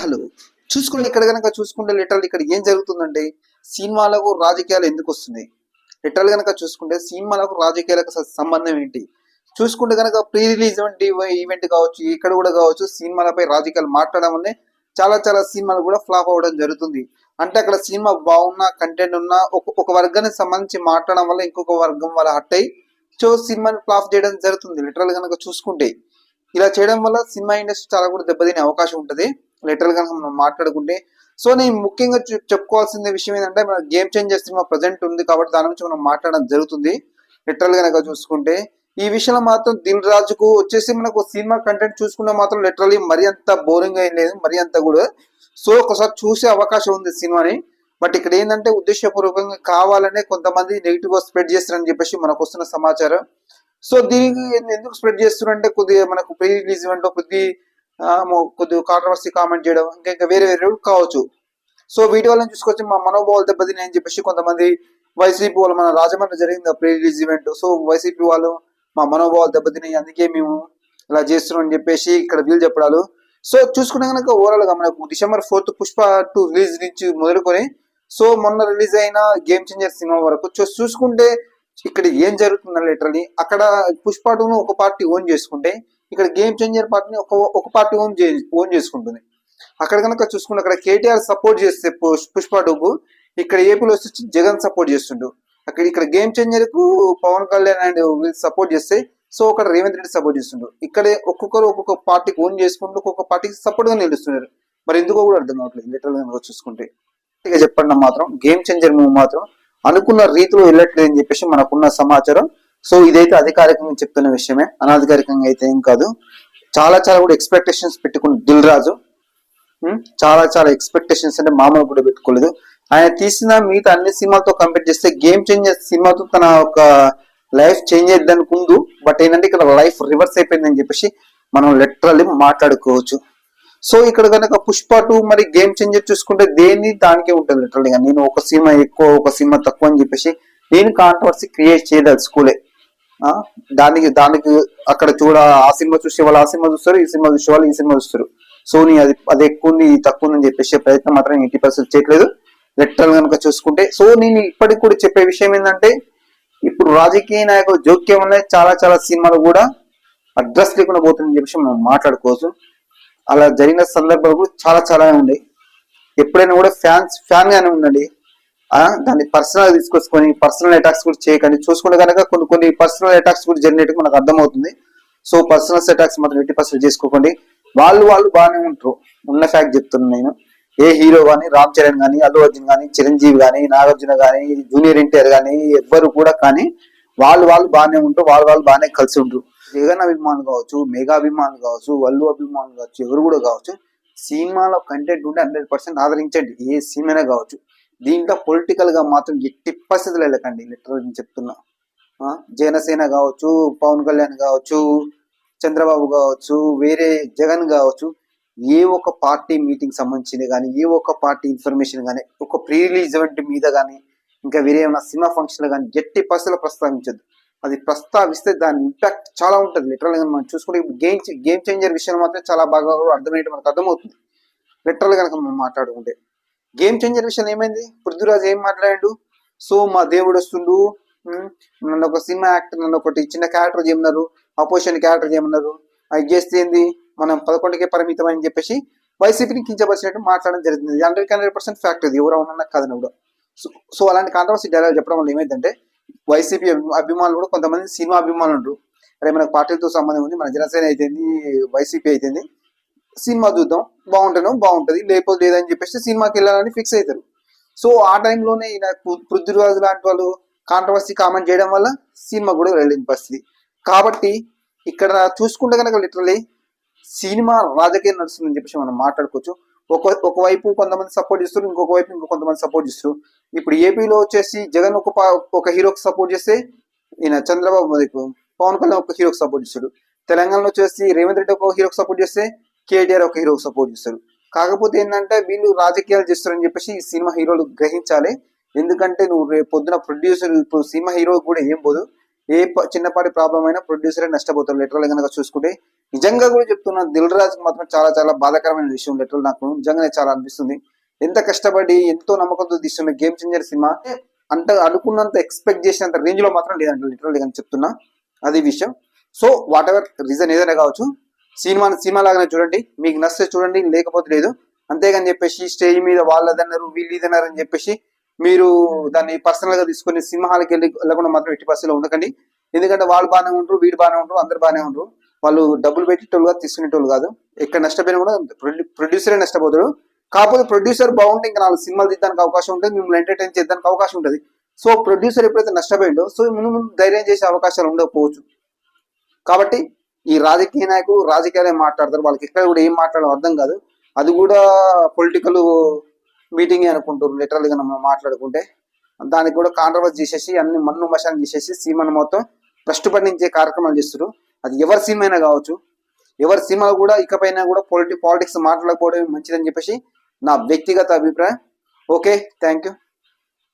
Hello చూసుకోండి ఇక్కడ కనుక చూసుకుంటే లిటరల్ ఇక్కడ ఏం జరుగుతుందంటే సినిమాలకు రాజకీయాలు ఎందుకు వస్తున్నాయి? లిటరల్ కనుక చూసుకుంటే సినిమాలకు రాజకీయాలకు సంబంధం ఏంటి? చూసుకుంటే కనుక ప్రీ రిలీజ్ ఈవెంట్ కావచ్చు ఇక్కడ కూడా కావచ్చు సినిమాలపై రాజకీయాలు మాట్లాడడం వల్లే చాలా చాలా సినిమాలు కూడా ఫ్లాప్ అవ్వడం జరుగుతుంది. అంటే అక్కడ సినిమా బాగున్న కంటెంట్ ఉన్న ఒక వర్గానికి సంబంధించి మాట్లాడడం వల్ల ఇంకొక వర్గం వాళ్ళ హట్ అయ్యి సో సినిమాని ఫ్లాప్ చేయడం జరుగుతుంది లిటరల్ కనుక చూసుకుంటే. ఇలా చేయడం వల్ల సినిమా ఇండస్ట్రీ చాలా కూడా దెబ్బతినే అవకాశం ఉంటుంది. లిటరల్గా మనం మాట్లాడుకుంటే. సో నేను ముఖ్యంగా చెప్- చెప్పుకోవాల్సిన విషయం ఏంటంటే మన గేమ్ చేంజర్ సినిమా ప్రజెంట్ ఉంది కాబట్టి దాని గురించి మనం మాట్లాడడం జరుగుతుంది. లిటరల్గా కనుక చూసుకుంటే. ఈ విషయంలో మాత్రం దిల్ రాజుకు వచ్చేసి మనకు సినిమా కంటెంట్ చూసుకుంటే మాత్రం లిటరలీ మరీ అంత బోరింగ్ ఏం లేదు మరీ అంత కూడా. సో ఒకసారి చూసే అవకాశం ఉంది సినిమాని. బట్ ఇక్కడ ఏంటంటే ఉద్దేశపూర్వకంగా కావాలనే కొంతమంది నెగిటివ్గా స్ప్రెడ్ చేస్తారని చెప్పేసి మనకు వస్తున్న సమాచారం. సో దీనికి ఎందుకు స్ప్రెడ్ చేస్తున్నారంటే కొద్దిగా మనకు ప్రీ రిలీజ్ ఈవెంట్ కొద్ది కొద్దిగా కాంట్రవర్సీ కామెంట్ చేయడం ఇంకా ఇంకా వేరే వేరే కావచ్చు. సో వీటి వల్ల చూసుకొచ్చి మా మనోభావాలు దెబ్బతిని అని చెప్పేసి కొంతమంది వైసీపీ వాళ్ళు మన రాజమండ్రి జరిగింది pre release event so YCP వాళ్ళు మా మనోభావాలు దెబ్బతిని అందుకే మేము ఇలా చేస్తున్నాం అని చెప్పేసి ఇక్కడ వీళ్ళు చెప్పడాలు. సో చూసుకునే కనుక ఓవరాల్గా మనకు December fourth Pushpa two release నుంచి మొదలుకొని సో మొన్న రిలీజ్ అయిన గేమ్ చేంజర్ సినిమా వరకు. చూసుకుంటే ఇక్కడ ఏం జరుగుతుందని లిటరలీ అక్కడ పుష్ప టూను ఒక పార్టీ ఓన్ చేసుకుంటే ఇక్కడ గేమ్ చేంజర్ పార్టీని ఒక ఒక పార్టీ ఓన్ చే ఓన్ చేసుకుంటుంది. అక్కడ కనుక చూసుకుంటే అక్కడ కేటీఆర్ సపోర్ట్ చేస్తే పుష్- పుష్ప టూకు ఇక్కడ ఏపీలో వచ్చి జగన్ సపోర్ట్ చేస్తుండు. అక్కడ ఇక్కడ గేమ్ చేంజర్కు పవన్ కళ్యాణ్ అండ్ వీళ్ళు సపోర్ట్ చేస్తే సో అక్కడ రేవంత్ రెడ్డి సపోర్ట్ చేస్తుండు. ఇక్కడే ఒక్కొక్కరు ఒక్కొక్క పార్టీకి ఓన్ చేసుకుంటూ ఒక్కొక్క పార్టీకి సపోర్ట్గా నిలుస్తున్నారు. మరి ఎందుకో కూడా అర్థం కావట్లేదు లిటరల్గా చూసుకుంటే. ఇక చెప్పండి మాత్రం గేమ్ చేంజర్ మూవ్ మాత్రం అనుకున్న రీతిలో వెళ్ళట్లేదు అని చెప్పేసి మనకున్న సమాచారం. సో ఇదైతే అధికారికంగా చెప్తున్న విషయమే. అనాధికారికంగా అయితే ఏం కాదు. చాలా చాలా కూడా ఎక్స్పెక్టేషన్స్ పెట్టుకున్న దిల్ రాజు చాలా చాలా ఎక్స్పెక్టేషన్స్ అంటే మామూలు కూడా పెట్టుకోలేదు. ఆయన తీసిన మిగతా అన్ని సినిమాలతో కంపేర్ చేస్తే గేమ్ చేంజర్ సినిమాతో తన ఒక లైఫ్ చేంజ్ అయ్యేదానికి ముందు బట్ ఏంటంటే ఇక్కడ లైఫ్ రివర్స్ అయిపోయిందని చెప్పేసి మనం లిటరల్లీ మాట్లాడుకోవచ్చు. సో ఇక్కడ కనుక పుష్ప టూ మరి గేమ్ చేంజర్ చూసుకుంటే దేని దానికే ఉంటుంది లిటరల్గా నేను ఒక సినిమా ఎక్కువ ఒక సినిమా తక్కువ అని చెప్పేసి నేను కాంట్రవర్సీ క్రియేట్ చేయదలుచుకోలే. స్కూలే దానికి దానికి అక్కడ చూడ ఆ సినిమా చూసే వాళ్ళు ఆ సినిమా చూస్తారు ఈ సినిమా చూసే వాళ్ళు ఈ సినిమా చూస్తారు. సో నీ అది అది ఎక్కువ ఉంది ఇది తక్కువ ఉందని చెప్పేసే ప్రయత్నం మాత్రం ఎయిటీ పర్సెంట్ చేయట్లేదు. లెటర్ కనుక చూసుకుంటే సో నేను ఇప్పటికి కూడా చెప్పే విషయం ఏంటంటే ఇప్పుడు రాజకీయ నాయకులు జోక్యం వల్ల చాలా చాలా సినిమాలు కూడా అడ్రస్ లేకుండా పోతుందని చెప్పేసి మనం మాట్లాడుకోవచ్చు. అలా జరిగిన సందర్భాలు కూడా చాలా చాలా ఉన్నాయి. ఎప్పుడైనా కూడా ఫ్యాన్స్ ఫ్యాన్ గానే ఉండండి. దాన్ని పర్సనల్ తీసుకొచ్చుకొని పర్సనల్ అటాక్స్ కూడా చేయకండి. చూసుకుంటే కనుక కొన్ని కొన్ని పర్సనల్ అటాక్స్ కూడా జనరేట్ మనకు అర్థమవుతుంది. సో పర్సనల్ అటాక్స్ మాత్రం ఎయిటీ పర్సెంట్ చేసుకోకండి. వాళ్ళు వాళ్ళు బాగానే ఉంటారు. ఉన్న ఫ్యాక్ట్ చెప్తున్నాను నేను. ఏ హీరో కానీ రామ్ చరణ్ కానీ అల్లు అర్జున్ కానీ చిరంజీవి కానీ నాగార్జున కానీ జూనియర్ ఎన్టీఆర్ కానీ ఎవ్వరు కూడా కానీ వాళ్ళు వాళ్ళు బాగానే ఉంటారు. వాళ్ళు వాళ్ళు బాగానే కలిసి ఉంటారు. జగన్ అభిమానులు కావచ్చు మెగా అభిమానులు కావచ్చు వల్లు అభిమానులు కావచ్చు ఎవరు కూడా కావచ్చు సినిమాలో కంటెంట్ ఉంటే హండ్రెడ్ పర్సెంట్ ఆదరించండి. ఏ సినిమానే కావచ్చు. దీంట్లో పొలిటికల్గా మాత్రం ఎట్టి పరిస్థితులు వెళ్ళకండి. లిటరల్ నేను చెప్తున్నా. జనసేన కావచ్చు పవన్ కళ్యాణ్ కావచ్చు చంద్రబాబు కావచ్చు వేరే జగన్ కావచ్చు ఏ ఒక్క పార్టీ మీటింగ్ సంబంధించింది కానీ ఏ ఒక్క పార్టీ ఇన్ఫర్మేషన్ కానీ ఒక ప్రీ రిలీజ్ ఈవెంట్ మీద కానీ ఇంకా వేరే ఏమైనా సినిమా ఫంక్షన్లు కానీ ఎట్టి పరిస్థితులు ప్రస్తావించదు అది ప్రస్తావిస్తే దాని ఇంపాక్ట్ చాలా ఉంటుంది. లిటరల్గా మనం చూసుకుంటే ఇప్పుడు గేమ్ గేమ్ చేంజర్ విషయం మాత్రం చాలా బాగా అర్థమయ్యేది మనకు అర్థమవుతుంది. లిటరల్ కనుక మనం మాట్లాడుకుంటే. గేమ్ చేంజర్ విషయం ఏమైంది? పృథ్వీరాజ్ ఏం మాట్లాడాడు? సో మా దేవుడు వస్తుండు నన్ను ఒక సినిమా యాక్టర్ నన్ను ఒకటి చిన్న క్యారెక్టర్ చేయమన్నారు అపోజిషన్ క్యారెక్టర్ చేయమన్నారు. అది చేస్తే ఏంది? మనం పదకొండుకే పరిమితం అని చెప్పేసి వైసీపీని కించపరిచినట్టు మాట్లాడడం జరిగింది. హండ్రెడ్ హండ్రెడ్ పర్సెంట్ ఫ్యాక్ట్ ఇది. ఎవరు అవునన్నా కాదని కూడా. సో సో అలాంటి కాంట్రవర్సీ డైలాగ్ చెప్పడం వల్ల ఏమైందంటే వైసీపీ అభిమానులు కూడా కొంతమంది సినిమా అభిమానులు అరే మనకు పార్టీలతో సంబంధం ఉంది మన జనసేన అయితేంది వైసీపీ అయితేంది సినిమా చూద్దాం. బాగుంటేనో బాగుంటుంది. లేకపోతే లేదని చెప్పేసి సినిమాకి వెళ్ళాలని ఫిక్స్ అవుతారు సో ఆ టైంలోనే ఈయన పృథ్వీరాజు లాంటి వాళ్ళు కాంట్రవర్సీ కామెంట్ చేయడం వల్ల సినిమా కూడా వెళ్ళిన పరిస్థితి. కాబట్టి ఇక్కడ చూసుకుంటే కనుక లిటరలీ సినిమా రాజకీయం నడుస్తుందని చెప్పేసి మనం మాట్లాడుకోవచ్చు. ఒక ఒకవైపు కొంతమంది సపోర్ట్ చేస్తారు ఇంకొక వైపు ఇంకో కొంతమంది సపోర్ట్ చేస్తారు. ఇప్పుడు ఏపీలో వచ్చేసి జగన్ ఒక పా- ఒక హీరోకి సపోర్ట్ చేస్తే ఈయన చంద్రబాబు వైపు పవన్ కళ్యాణ్ ఒక హీరోకి సపోర్ట్ చేస్తాడు. తెలంగాణలో వచ్చేసి రేవంత్ రెడ్డి ఒక హీరోకి సపోర్ట్ చేస్తే కేటీఆర్ ఒక హీరోకి సపోర్ట్ చేస్తారు. కాకపోతే ఏంటంటే వీళ్ళు రాజకీయాలు చేస్తారని చెప్పేసి ఈ సినిమా హీరోలు గ్రహించాలి. ఎందుకంటే నువ్వు రేపు పొద్దున ప్రొడ్యూసర్ ఇప్పుడు సినిమా హీరో కూడా ఏం పోదు. ఏ చిన్నపాటి ప్రాబ్లం అయినా ప్రొడ్యూసరే నష్టపోతారు. లిటరల్ కనుక చూసుకుంటే. నిజంగా కూడా చెప్తున్నా దిల్ రాజు మాత్రం చాలా చాలా బాధాకరమైన విషయం లెటర్ నాకు. నిజంగానే చాలా అనిపిస్తుంది. ఎంత కష్టపడి ఎంతో నమ్మకంతో తీస్తున్న గేమ్ చేంజర్ సినిమా. అంత అనుకున్నంత ఎక్స్పెక్ట్ చేసినంత రేంజ్లో మాత్రం లేదంటే లిటరల్ కానీ చెప్తున్నా. అది విషయం. సో వాట్ ఎవర్ రీజన్ ఏదైనా కావచ్చు సినిమా సినిమా లాగానే చూడండి. మీకు నచ్చితే చూడండి లేకపోతే లేదు. అంతేగాని చెప్పేసి స్టేజ్ మీద వాళ్ళదన్నారు వీళ్ళు ఇదన్నారు అని చెప్పేసి మీరు దాన్ని పర్సనల్గా తీసుకొని సినిమా హాల్కి వెళ్ళి వెళ్ళకుండా మాత్రం ఎట్టి పరిస్థితిలో ఉండకండి. ఎందుకంటే వాళ్ళు బాగానే ఉంటారు వీడు బాగానే ఉంటారు అందరు బాగానే ఉంటారు వాళ్ళు డబ్బులు పెట్టేటోళ్ళు కాదు తీసుకునేటోళ్ళు కాదు. ఎక్కడ నష్టపోయినా కూడా ప్రొడ్యూసరే నష్టపోతాడు. కాకపోతే ప్రొడ్యూసర్ బాగుంటే ఇంకా నాలుగు సినిమాలు తీయడానికి అవకాశం ఉంటుంది మిమ్మల్ని ఎంటర్టైన్ చేయడానికి అవకాశం ఉంటుంది. సో ప్రొడ్యూసర్ ఎప్పుడైతే నష్టపోయిండో సో ముందు ముందు ధైర్యం చేసే అవకాశాలు ఉండకపోవచ్చు. కాబట్టి ఈ రాజకీయ నాయకులు రాజకీయాలే మాట్లాడతారు. వాళ్ళకి ఇక్కడ కూడా ఏం మాట్లాడడం అర్థం కాదు. అది కూడా పొలిటికల్ మీటింగ్ అనుకుంటారు లిటరల్గా మనం మాట్లాడుకుంటే. దానికి కూడా కాంట్రవర్స్ చేసేసి అన్ని మన్ను మశాన్ని చేసేసి సీమను మొత్తం ట్రస్ట్ పండించే కార్యక్రమాలు చేస్తారు అది ఎవరి సీమ అయినా కావచ్చు. ఎవరి సీమ కూడా ఇకపైన కూడా పొలిటి పాలిటిక్స్ మాట్లాడకపోవడం మంచిదని చెప్పేసి నా వ్యక్తిగత అభిప్రాయం. Okay thank you